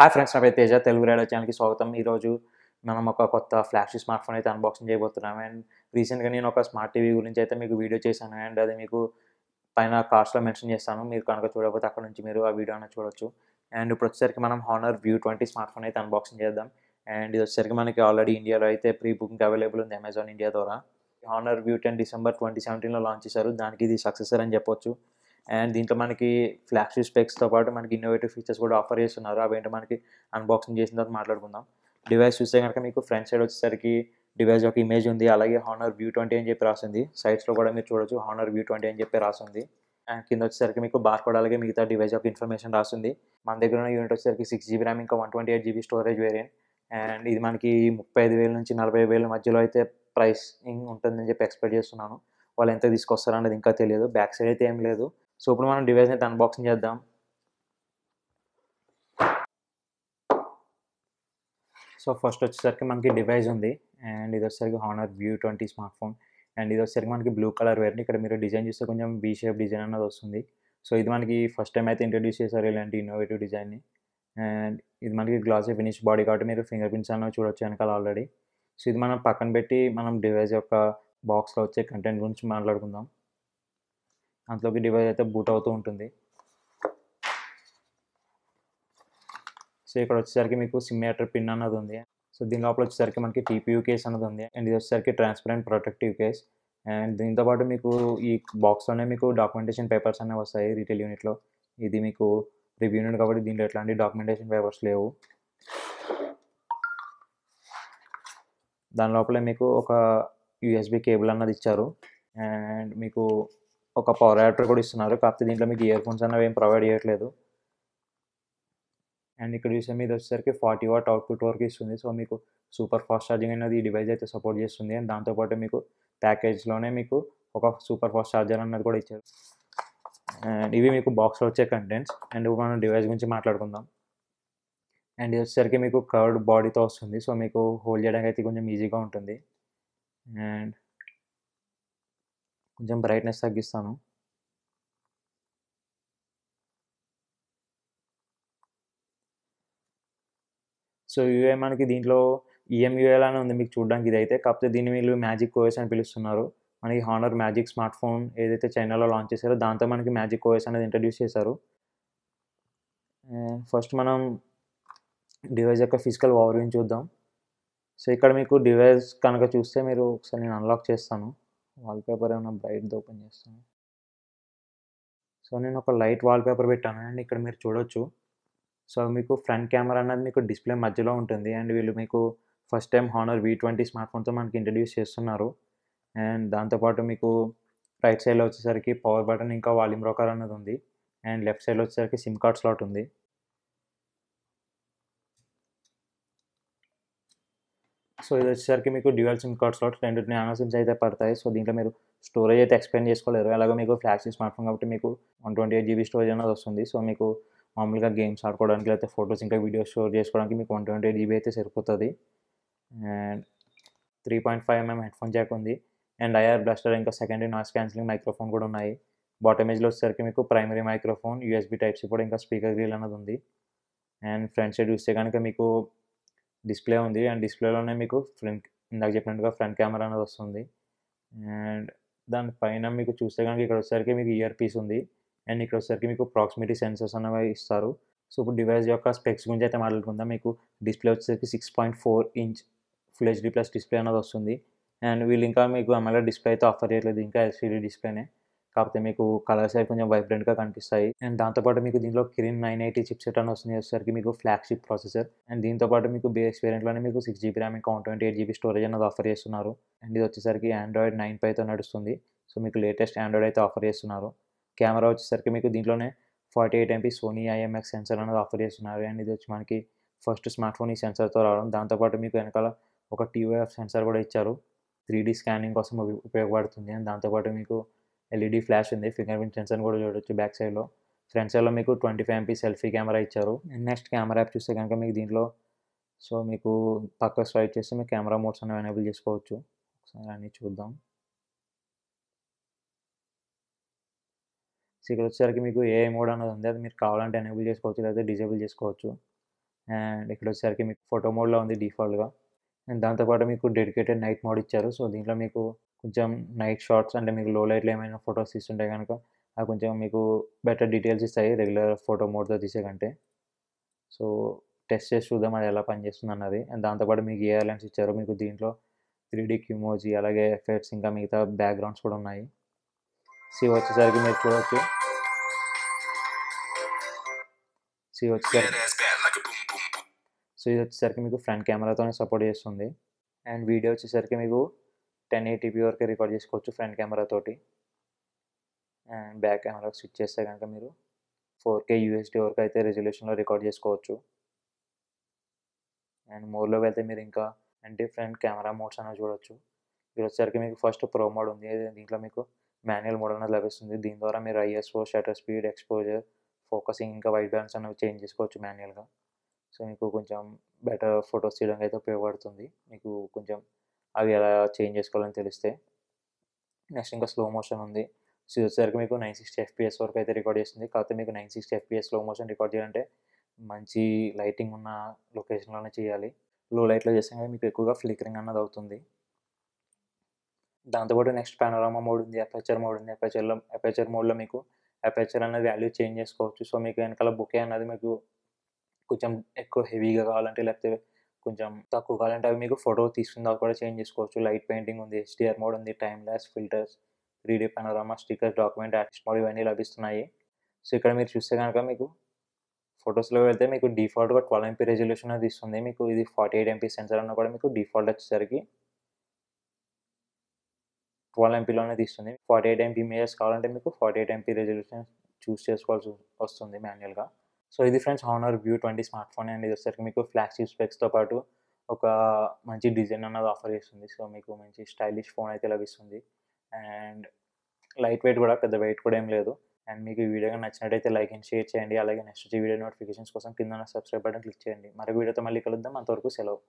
Hi friends నా పేరు Teja. Telugu radio ఛానల్కి స్వాగతం. ఈరోజు మనం ఒక కొత్త ఫ్లాష్ స్మార్ట్ ఫోన్ అయితే అన్బాక్సింగ్ చేయబోతున్నాం అండ్ రీసెంట్గా నేను ఒక స్మార్ట్ టీవీ గురించి అయితే మీకు వీడియో చేశాను. అండ్ అది మీకు పైన కార్డ్స్లో మెన్షన్ చేస్తాను. మీరు కనుక చూడకపోతే అక్కడ నుంచి మీరు ఆ వీడియో అనేది చూడొచ్చు. అండ్ ఇప్పుడు వచ్చేసరికి మనం Honor View twenty smart phone అయితే అన్బాక్సింగ్ చేద్దాం. అండ్ ఇది వచ్చేసరికి మనకి ఆల్రెడీ ఇండియాలో అయితే ప్రీ బుకింగ్ అవైలబుల్ ఉంది అమెజాన్ ఇండియా ద్వారా. Honor View ten December twenty సెవెంటీన్లో లాంచ్ చేశారు. దానికి ఇది సక్సెసర్ అని చెప్పొచ్చు. అండ్ దీంట్లో మనకి ఫ్లాగ్షిప్ స్పెక్స్తో పాటు మనకి ఇన్నోవేటివ్ ఫీచర్స్ కూడా ఆఫర్ చేస్తున్నారు. అవేంటో మనకి అన్బాక్సింగ్ చేసిన తర్వాత మాట్లాడుకుందాం. డివైస్ చూస్తే కనుక మీకు ఫ్రంట్ సైడ్ వచ్చేసరికి డివైస్ యొక్క ఇమేజ్ ఉంది. అలాగే హానర్ వ్యూ ట్వంటీ అని చెప్పి రాసింది. సైడ్స్లో కూడా మీరు చూడొచ్చు హానర్ వ్యూ ట్వంటీ అని చెప్పి రాసింది. అండ్ కింద వచ్చేసరికి మీకు బార్ కోడ్ అలాగే మిగతా డివైస్ యొక్క ఇన్ఫర్మేషన్ రాస్తుంది మన దగ్గర ఉన్న యూనిట్ వచ్చేసరికి సిక్స్ జీబీ ర్యామ్ ఇంకా one twenty eight GB storage variant and ఇది మనకి ముప్పై ఐదు వేల నుంచి నలభై వేల మధ్యలో అయితే ప్రైసింగ్ ఉంటుందని చెప్పి ఎక్స్పెక్ట్ చేస్తున్నాను. వాళ్ళు ఎంత తీసుకొస్తారో అనేది ఇంకా తెలియదు. బ్యాక్ సైడ్ అయితే ఏం లేదు. సో ఇప్పుడు మనం డివైస్ అయితే అన్బాక్సింగ్ చేద్దాం. సో ఫస్ట్ వచ్చేసరికి మనకి డివైస్ ఉంది. అండ్ ఇది వచ్చేసరికి Honor View twenty smart phone and ఇది వచ్చేసరికి మనకి బ్లూ కలర్ వేరండి ఇక్కడ మీరు డిజైన్ చూస్తే కొంచెం బీ షేప్ డిజైన్ అన్నది వస్తుంది. సో ఇది మనకి ఫస్ట్ టైం అయితే ఇంట్రడ్యూస్ చేశారు ఇలాంటి ఇన్నోవేటివ్ డిజైన్ని అండ్ ఇది మనకి గ్లాసీ ఫినిష్ బాడీ కాబట్టి మీరు ఫింగర్ ప్రింట్స్ అన్నవి చూడొచ్చు వెనకాల ఆల్రెడీ సో ఇది మనం పక్కన పెట్టి మనం డివైస్ యొక్క బాక్స్లో వచ్చే కంటెంట్ గురించి మాట్లాడుకుందాం. అందులోకి డివైస్ అయితే బూట్ అవుతూ ఉంటుంది. సో ఇక్కడ వచ్చేసరికి మీకు సిమ్యాటర్ పిన్ అన్నది ఉంది. సో దీని లోపల వచ్చేసరికి మనకి టీపీయూ కేస్ అన్నది ఉంది. అండ్ ఇది వచ్చేసరికి ట్రాన్స్పరెంట్ ప్రొటెక్టివ్ కేస్. అండ్ దీంతో పాటు మీకు ఈ బాక్స్లోనే మీకు డాక్యుమెంటేషన్ పేపర్స్ అనేవి వస్తాయి రీటైల్ యూనిట్లో. ఇది మీకు రివ్యూ యూనిట్ కాబట్టి దీంట్లో ఎట్లాంటి డాక్యుమెంటేషన్ పేపర్స్ లేవు. దాని లోపల మీకు ఒక యూఎస్బి కేబుల్ అన్నది ఇచ్చారు. అండ్ మీకు ఒక పవర్ అడాప్టర్ కూడా ఇస్తున్నారు. కాకపోతే దీంట్లో మీకు ఇయర్ ఫోన్స్ అనేవి ఏం ప్రొవైడ్ చేయట్లేదు. అండ్ ఇక్కడ చూసే మీద వచ్చేసరికి ఫార్టీ వాట్ అవుట్పుట్ వరకు ఇస్తుంది. సో మీకు సూపర్ ఫాస్ట్ ఛార్జింగ్ అనేది ఈ డివైస్ అయితే సపోర్ట్ చేస్తుంది. అండ్ దాంతోపాటు మీకు ప్యాకేజ్లోనే మీకు ఒక సూపర్ ఫాస్ట్ ఛార్జర్ అన్నది కూడా ఇచ్చారు. అండ్ ఇవి మీకు బాక్స్లో వచ్చే కంటెంట్స్ అండ్ మనం డివైస్ గురించి మాట్లాడుకుందాం. అండ్ ఇది వచ్చేసరికి మీకు కర్డ్ బాడీతో వస్తుంది. సో మీకు హోల్డ్ చేయడానికి అయితే కొంచెం ఈజీగా ఉంటుంది. అండ్ కొంచెం బ్రైట్నెస్ తగ్గిస్తాను. సో యూఏ మనకి దీంట్లో ఈఎంయూఏ అని ఉంది మీకు చూడడానికి ఇదైతే. కాకపోతే దీన్ని వీళ్ళు మ్యాజిక్ ఓఎస్ అని పిలుస్తున్నారు. మనకి హానర్ మ్యాజిక్ స్మార్ట్ ఫోన్ ఏదైతే చైనాలో లాంచ్ చేశారో దాంతో మనకి మ్యాజిక్ ఓఎస్ అనేది ఇంట్రడ్యూస్ చేశారు. ఫస్ట్ మనం డివైస్ యొక్క ఫిజికల్ ఓవర్వ్యూని చూద్దాం. సో ఇక్కడ మీకు డివైస్ కనుక చూస్తే మీరు ఒకసారి నేను అన్లాక్ చేస్తాను. వాల్పేపర్ ఏమైనా బ్రైట్ ఓపెన్ చేస్తాను సో నేను ఒక లైట్ వాల్పేపర్ పెట్టాను అండ్ ఇక్కడ మీరు చూడొచ్చు. సో మీకు ఫ్రంట్ కెమెరా అనేది మీకు డిస్ప్లే మధ్యలో ఉంటుంది అండ్ వీళ్ళు మీకు first time Honor V twenty smart ఫోన్తో మనకి ఇంట్రడ్యూస్ చేస్తున్నారు. అండ్ దాంతోపాటు మీకు రైట్ సైడ్లో వచ్చేసరికి పవర్ బటన్ ఇంకా వాల్యూమ్ రోకర్ అన్నది ఉంది. అండ్ లెఫ్ట్ సైడ్లో వచ్చేసరికి సిమ్ కార్డ్ స్లాట్ ఉంది. సో ఇది వచ్చేసరికి మీకు డ్యూయల్ సిమ్ కార్డ్ స్లాట్స్ రెండు నానో సిమ్స్ అయితే పడతాయి. సో దీంట్లో మీరు స్టోరేజ్ అయితే ఎక్స్పెండ్ చేసుకోలేరు. అలాగే మీకు ఫ్లాష్ స్మార్ట్ ఫోన్ కాబట్టి మీకు one twenty eight GB storage అనేది వస్తుంది. సో మీకు మామూలుగా గేమ్స్ ఆడుకోవడానికి లేకపోతే ఫొటోస్ ఇంకా వీడియోస్ స్టోర్ చేసుకోవడానికి మీకు వన్ ట్వంటీ ఎయిట్ జీబీ అయితే సరిపోతుంది. And three point five mm head phone jack ఉంది. అండ్ ఐఆర్ బ్లాస్టర్ ఇంకా సెకండరీ నాయిస్ క్యాన్సిలింగ్ మైక్రోఫోన్ కూడా ఉన్నాయి. బాటమ్ ఏజ్లో వచ్చేసరికి మీకు ప్రైమరీ మైక్రోఫోన్ యూఎస్బీ టైప్స్ కూడా ఇంకా స్పీకర్ గ్రీల్ అనేది ఉంది. అండ్ ఫ్రంట్ సైడ్ చూస్తే కనుక మీకు డిస్ప్లే ఉంది. అండ్ డిస్ప్లేలోనే మీకు ఫ్రంట్ ఇందాక చెప్పినట్టుగా ఫ్రంట్ కెమెరా అనేది వస్తుంది. అండ్ దాని పైన మీకు చూస్తే కనుక ఇక్కడ వచ్చేసరికి మీకు ఇయర్ పీస్ ఉంది. అండ్ ఇక్కడ వచ్చేసరికి మీకు ప్రాక్సిమిటీ సెన్సర్స్ అనేవి ఇస్తారు. సో ఇప్పుడు డివైస్ యొక్క స్పెక్స్ గురించి అయితే మాట్లాడుకుందాం. మీకు డిస్ప్లే వచ్చేసరికి six point four inch full HD plus display అనేది వస్తుంది. అండ్ వీళ్ళు ఇంకా మీకు అమలా డిస్ప్లే అయితే ఆఫర్ చేయట్లేదు. ఇంకా ఎల్సీడీ డిస్ప్లేనే. కాకపోతే మీకు కలర్స్ అయితే కొంచెం వైబ్రెంట్గా కనిపిస్తాయి. అండ్ దాంతోపాటు మీకు దీంట్లో Kirin nine eighty chip set అని వస్తుంది వచ్చేసరికి మీకు ఫ్లాగ్షిప్ ప్రాసెసర్. అండ్ దీంతోపాటు మీకు బేస్ వేరియంట్లోనే మీకు సిక్స్ జీబీ ర్యామ్ ఇంకా one twenty eight GB storage అనేది ఆఫర్ చేస్తున్నారు. అండ్ ఇది వచ్చేసరికి ఆండ్రాయిడ్ నైన్ పైతో నడుస్తుంది. సో మీకు లేటెస్ట్ ఆండ్రాయిడ్ అయితే ఆఫర్ చేస్తున్నారు. కెమెరా వచ్చేసరికి మీకు దీంట్లోనే forty eight MP Sony IMX sensor అనేది ఆఫర్ చేస్తున్నారు. అండ్ ఇది వచ్చి మనకి ఫస్ట్ స్మార్ట్ ఫోన్ ఈ సెన్సర్తో రావడం. దాంతోపాటు మీకు వెనకాల ఒక టీవీఎఫ్ సెన్సర్ కూడా ఇచ్చారు. త్రీ డీ స్కానింగ్ కోసం ఉపయోగపడుతుంది. అండ్ దాంతోపాటు మీకు ఎల్ఈడి ఫ్లాష్ ఉంది ఫింగర్ ప్రింట్ సెన్సర్ కూడా చూడొచ్చు బ్యాక్ సైడ్లో ఫ్రంట్ సైడ్లో మీకు twenty five MP selfie camera ఇచ్చారు. నెక్స్ట్ కెమెరా యాప్ చూస్తే కనుక మీకు దీంట్లో సో మీకు పక్క స్వైప్ చేస్తే మీకు కెమెరా మోడ్స్ అనేవి ఎనేబుల్ చేసుకోవచ్చు. ఒకసారి అన్నీ చూద్దాం. సో ఇక్కడ వచ్చేసరికి మీకు ఏ మోడ్ అనేది ఉంది. అది మీరు కావాలంటే ఎనేబుల్ చేసుకోవచ్చు లేదా డిజేబుల్ చేసుకోవచ్చు. అండ్ ఇక్కడ వచ్చేసరికి మీకు ఫోటో మోడ్లో ఉంది డిఫాల్ట్గా అండ్ దాంతోపాటు మీకు డెడికేటెడ్ నైట్ మోడ్ ఇచ్చారు. సో దీంట్లో మీకు కొంచెం నైట్ షార్ట్స్ అంటే మీకు లో లైట్లో ఏమైనా ఫొటోస్ తీస్తుంటే కనుక అవి కొంచెం మీకు బెటర్ డీటెయిల్స్ ఇస్తాయి. రెగ్యులర్ ఫోటో మోడ్తో తీసే కంటే. సో టెస్ట్ చేసి చూద్దాం అది ఎలా పనిచేస్తుంది అన్నది అండ్ దాంతోపాటు మీకు ఏ లెన్స్ ఇచ్చారు. మీకు దీంట్లో త్రీ డీ క్యూమోజీ అలాగే ఎఫెక్ట్స్ ఇంకా మిగతా బ్యాక్గ్రౌండ్స్ కూడా ఉన్నాయి. సి వచ్చేసరికి మీరు చూడవచ్చు సి వచ్చేసరికి. సో ఇది వచ్చేసరికి మీకు ఫ్రంట్ కెమెరాతోనే సపోర్ట్ చేస్తుంది. అండ్ వీడియో వచ్చేసరికి మీకు టెన్ ఎయిటీపీ వరకు రికార్డ్ చేసుకోవచ్చు ఫ్రంట్ కెమెరా తోటి. అండ్ బ్యాక్ కెమెరా స్విచ్ చేస్తే కనుక మీరు ఫోర్ కే యూఎస్డి వరకు అయితే రెజల్యూషన్లో రికార్డ్ చేసుకోవచ్చు. అండ్ మోర్లో వెళ్తే మీరు ఇంకా డిఫరెంట్ కెమెరా మోడ్స్ అనేవి చూడొచ్చు. మీరు వచ్చేసరికి మీకు ఫస్ట్ ప్రో మోడ్ ఉంది. దీంట్లో మీకు మాన్యువల్ మోడ్ అనేది లభిస్తుంది. దీని ద్వారా మీరు ISO shutter speed exposure focusing ఇంకా వైట్ బ్యాలెన్స్ అనేవి చేంజ్ చేసుకోవచ్చు మాన్యువల్గా సో మీకు కొంచెం బెటర్ ఫొటోస్ తీయడానికి అయితే ఉపయోగపడుతుంది. మీకు కొంచెం అవి ఎలా చేంజ్ చేసుకోవాలని తెలిస్తే నెక్స్ట్ ఇంకా స్లో మోషన్ ఉంది. సో వచ్చేసరికి మీకు నైన్ సిక్స్టీ ఎఫ్పిఎస్ వరకు అయితే రికార్డ్ చేస్తుంది. కాకపోతే మీకు nine sixty FPS slow motion record చేయాలంటే మంచి లైటింగ్ ఉన్న లొకేషన్లోనే చేయాలి. లో లైట్లో చేస్తే కానీ మీకు ఎక్కువగా ఫ్లికరింగ్ అన్నది అవుతుంది. దాంతోపాటు నెక్స్ట్ పానోరామా మోడ్ ఉంది అపేచర్ మోడ్ ఉంది. అపేచర్లో అపేచర్ మోడ్లో మీకు అపేచర్ అనేది వాల్యూ చేంజ్ చేసుకోవచ్చు. సో మీకు వెనకాల బుకే అనేది మీకు కొంచెం ఎక్కువ హెవీగా కావాలంటే లేకపోతే కొంచెం తక్కువ కావాలంటే అవి మీకు ఫోటో తీసుకున్న కూడా చేంజ్ చేసుకోవచ్చు. లైట్ పెయింటింగ్ ఉంది హెచ్డిఆర్ మోడ్ ఉంది time lapse filters three D panorama stickers document artist mode ఇవన్నీ లభిస్తున్నాయి. సో ఇక్కడ మీరు చూస్తే కనుక మీకు ఫొటోస్లో వెళ్తే మీకు డిఫాల్ట్గా ట్వెల్వ్ ఎంపీ రెజల్యూషన్ అది ఇస్తుంది. మీకు ఇది ఫార్టీ ఎయిట్ ఎంపీ సెన్సర్ అన్న కూడా మీకు డిఫాల్ట్ వచ్చేసరికి ట్వెల్వ్ ఎంపీలోనే తీస్తుంది. ఫార్టీ ఎయిట్ ఎంపీ ఇమేజెస్ కావాలంటే మీకు forty eight MP resolution choose చేసుకోవాల్సి వస్తుంది మాన్యువల్గా. సో ఇది friends Honor View twenty smart phone and ఇది వచ్చేసరికి మీకు ఫ్లాగ్షిప్ స్పెక్స్తో పాటు ఒక మంచి డిజైన్ అన్నది ఆఫర్ చేస్తుంది. సో మీకు మంచి స్టైలిష్ ఫోన్ అయితే లభిస్తుంది. అండ్ లైట్ వెయిట్ కూడా పెద్ద వెయిట్ కూడా ఏం లేదు. అండ్ మీకు ఈ వీడియో నచ్చినట్టయితే లైక్ అండ్ షేర్ చేయండి. అలాగే నెక్స్ట్ వచ్చే వీడియో నోటిఫికేషన్స్ కోసం కింద సబ్స్క్రైబ్ బటన్ క్లిక్ చేయండి. మరొక వీడియోతో మళ్ళీ కలుద్దాం. అంతవరకు సెలవు.